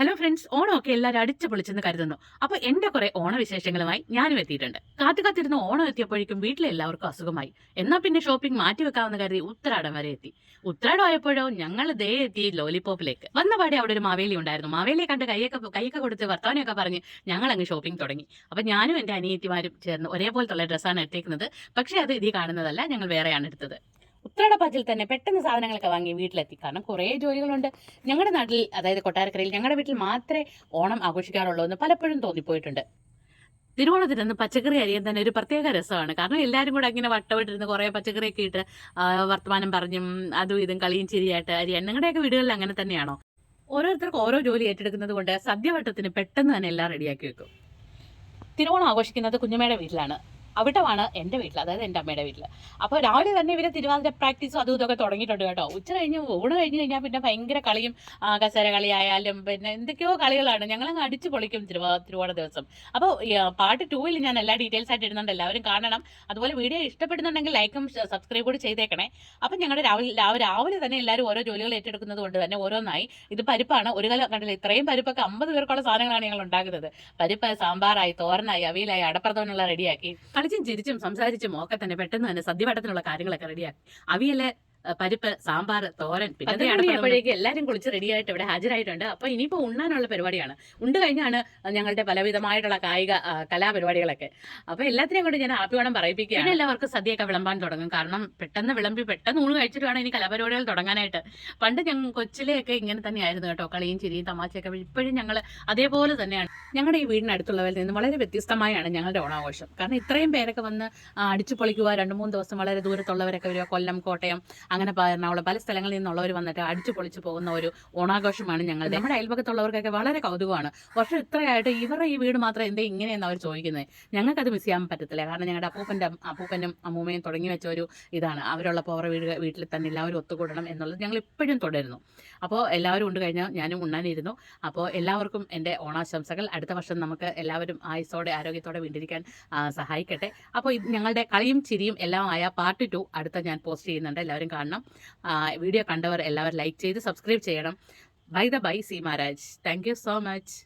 Hello friends ഓണമൊക്കെ എല്ലാവരും അടിച്ചു പൊളിച്ചെന്ന് കരുതുന്നു. അപ്പൊ എന്റെ കുറെ ഓണവിശേഷങ്ങളുമായി ഞാനും എത്തിയിട്ടുണ്ട്. കാത്തു കാത്തിരുന്ന ഓണം എത്തിയപ്പോഴേക്കും വീട്ടിലെ എല്ലാവർക്കും അസുഖമായി. എന്നാ പിന്നെ ഷോപ്പിംഗ് മാറ്റി വെക്കാമെന്ന് കരുതി ഉത്തരാടം വരെ എത്തി. ഉത്തരാടം ആയപ്പോഴോ ഞങ്ങൾ ദേ എത്തി ലോലിപോപ്പിലേക്ക് വന്ന പാടെ അവിടെ ഒരു മാവേലി ഉണ്ടായിരുന്നു. മാവേലിയെ കണ്ട് കൈയൊക്കെ കൈയൊക്കെ കൊടുത്ത് വർത്തമാനമൊക്കെ പറഞ്ഞ് ഞങ്ങൾ അങ്ങ് ഷോപ്പിംഗ് തുടങ്ങി. അപ്പൊ ഞാനും എന്റെ അനിയത്തിമാരും ചേർന്ന് ഒരേപോലത്തുള്ള ഡ്രസ്സാണ് എടുത്തേക്കുന്നത് പക്ഷേ അത് ഇതി കാണുന്നതല്ല ഞങ്ങൾ വേറെയാണ് എടുത്തത്. ഉത്രാടപ്പാച്ചിൽ തന്നെ പെട്ടെന്ന് സാധനങ്ങളൊക്കെ വാങ്ങി വീട്ടിലെത്തി. കാരണം കുറേ ജോലികളുണ്ട്. ഞങ്ങളുടെ നാട്ടിൽ അതായത് കൊട്ടാരക്കരയിൽ ഞങ്ങളുടെ വീട്ടിൽ മാത്രമേ ഓണം ആഘോഷിക്കാറുള്ളൂ എന്ന് പലപ്പോഴും തോന്നിപ്പോയിട്ടുണ്ട്. തിരുവോണത്തിനന്ന് പച്ചക്കറി അരിയാൻ തന്നെ ഒരു പ്രത്യേക രസമാണ്. കാരണം എല്ലാവരും കൂടെ അങ്ങനെ വട്ടമിട്ടിരുന്ന് കുറേ പച്ചക്കറിയൊക്കെ ഇട്ട് വർത്തമാനം പറഞ്ഞും അതും ഇതും കളിയും ചിരിയായിട്ട് അരിയാൻ. നിങ്ങളുടെയൊക്കെ വീടുകളിൽ അങ്ങനെ തന്നെയാണോ? ഓരോരുത്തർക്കും ഓരോ ജോലി ഏറ്റെടുക്കുന്നത് കൊണ്ട് സദ്യവട്ടത്തിന് പെട്ടെന്ന് തന്നെ എല്ലാം റെഡിയാക്കി വെക്കും. തിരുവോണം ആഘോഷിക്കുന്നത് കുഞ്ഞമ്മയുടെ വീട്ടിലാണ്. അവിടമാണ് എന്റെ വീട്ടിൽ അതായത് എന്റെ അമ്മയുടെ വീട്ടിൽ. അപ്പോൾ രാവിലെ തന്നെ ഇവർ തിരുവാതിര പ്രാക്ടീസും അതും ഇതൊക്കെ തുടങ്ങിയിട്ടുണ്ട് കേട്ടോ. ഉച്ച കഴിഞ്ഞ് ഊണ് കഴിഞ്ഞ് കഴിഞ്ഞാൽ പിന്നെ ഭയങ്കര കളിയും കസേര കളിയായാലും പിന്നെ എന്തൊക്കെയോ കളികളാണ്. ഞങ്ങളങ്ങ് അടിച്ചു പൊളിക്കും തിരുവാ ദിവസം. അപ്പോൾ പാർട്ട് ടൂവിൽ ഞാൻ എല്ലാ ഡീറ്റെയിൽസ് ആയിട്ട് ഇടുന്നുണ്ട്. എല്ലാവരും കാണണം. അതുപോലെ വീഡിയോ ഇഷ്ടപ്പെടുന്നുണ്ടെങ്കിൽ ലൈക്കും സബ്സ്ക്രൈബ് കൂടി ചെയ്തേക്കണേ. അപ്പം ഞങ്ങളുടെ രാവിലെ രാവിലെ തന്നെ എല്ലാവരും ഓരോ ജോലികൾ ഏറ്റെടുക്കുന്നത് കൊണ്ട് തന്നെ ഓരോന്നായി. ഇത് പരിപ്പാണ്. ഒരു കല കണ്ടില്ല? ഇത്രയും പരിപ്പൊക്കെ അമ്പത് പേർക്കുള്ള സാധനങ്ങളാണ് ഞങ്ങൾ ഉണ്ടാക്കുന്നത്. പരിപ്പ് സാമ്പാറായി തോരനായി അവിയലായി അടപ്രഥമനുള്ള റെഡിയാക്കി. കളിച്ചും ചിരിച്ചും സംസാരിച്ചും ഒക്കെ തന്നെ പെട്ടെന്ന് തന്നെ സദ്യവട്ടത്തിനുള്ള കാര്യങ്ങളൊക്കെ റെഡിയാക്കി അവിയൽ പരിപ്പ് സാമ്പാർ തോരൻ. പിന്നെ എല്ലാരും അപ്പോഴേക്ക് എല്ലാവരും കുളിച്ച് റെഡിയായിട്ട് ഇവിടെ ഹാജരായിട്ടുണ്ട്. അപ്പൊ ഇനിയിപ്പോ ഉണ്ണാനുള്ള പരിപാടിയാണ്. ഉണ്ട് കഴിഞ്ഞാണ് ഞങ്ങളുടെ പലവിധമായിട്ടുള്ള കായിക കലാപരിപാടികളൊക്കെ. അപ്പൊ എല്ലാത്തിനെയും കൊണ്ട് ഞാൻ ആപ്പി ഓണം പറയിപ്പിക്കുകയാണ് എല്ലാവർക്കും സദ്യയൊക്കെ വിളമ്പാൻ തുടങ്ങും. കാരണം പെട്ടെന്ന് വിളമ്പി പെട്ടെന്ന് ഊണ് കഴിച്ചിട്ട് വേണം ഇനി കലാപരിപാടികൾ തുടങ്ങാനായിട്ട്. പണ്ട് ഞങ്ങൾ കൊച്ചിലെയൊക്കെ ഇങ്ങനെ തന്നെയായിരുന്നു കേട്ടോ. കളിയും ചിരിയും തമാശയൊക്കെ ഇപ്പോഴും ഞങ്ങൾ അതേപോലെ തന്നെയാണ്. ഞങ്ങളുടെ ഈ വീടിനടുത്തുള്ളവരിൽ നിന്ന് വളരെ വ്യത്യസ്തമായാണ് ഞങ്ങളുടെ ഓണാഘോഷം. കാരണം ഇത്രയും പേരൊക്കെ വന്ന് അടിച്ചു പൊളിക്കുക രണ്ട് മൂന്ന് ദിവസം വളരെ ദൂരത്തുള്ളവരൊക്കെ വരിക കൊല്ലം കോട്ടയം അങ്ങനെ എറണാകുളം പല സ്ഥലങ്ങളിൽ നിന്നുള്ളവർ വന്നിട്ട് അടിച്ചു പൊളിച്ചു പോകുന്ന ഒരു ഓണാഘോഷമാണ് ഞങ്ങളുടെ. നമ്മുടെ അയൽപക്കത്തുള്ളവർക്കൊക്കെ വളരെ കൗതുകമാണ്. വർഷം ഇത്രയായിട്ട് ഇവരുടെ ഈ വീട് മാത്രം എന്തേ ഇങ്ങനെയെന്ന് അവർ ചോദിക്കുന്നത് ഞങ്ങൾക്കത് മിസ് ചെയ്യാൻ പറ്റത്തില്ല. കാരണം ഞങ്ങളുടെ അപ്പൂപ്പന്റെ അപ്പൂപ്പനും അമ്മൂമ്മയും തുടങ്ങി വെച്ച ഒരു ഇതാണ്. അവരുള്ളപ്പോൾ അവരുടെ വീട് വീട്ടിൽ തന്നെ എല്ലാവരും ഒത്തുകൂടണം എന്നുള്ളത് ഞങ്ങൾ ഇപ്പോഴും തുടരുന്നു. അപ്പോൾ എല്ലാവരും ഉണ്ട് കഴിഞ്ഞാൽ ഞാനും ഉണ്ണാനിരുന്നു. അപ്പോൾ എല്ലാവർക്കും എന്റെ ഓണാശംസകൾ. അടുത്ത വർഷം നമുക്ക് എല്ലാവരും ആയുസോടെ ആരോഗ്യത്തോടെ വീണ്ടിരിക്കാൻ സഹായിക്കട്ടെ. അപ്പോൾ ഞങ്ങളുടെ കളിയും ചിരിയും എല്ലാം ആയ പാർട്ട് ടു അടുത്ത ഞാൻ പോസ്റ്റ് ചെയ്യുന്നുണ്ട്. എല്ലാവരും കാണണം. വീഡിയോ കണ്ടവർ എല്ലാവരും ലൈക്ക് ചെയ്ത് സബ്സ്ക്രൈബ് ചെയ്യണം. By the by C Maharaj thank you so much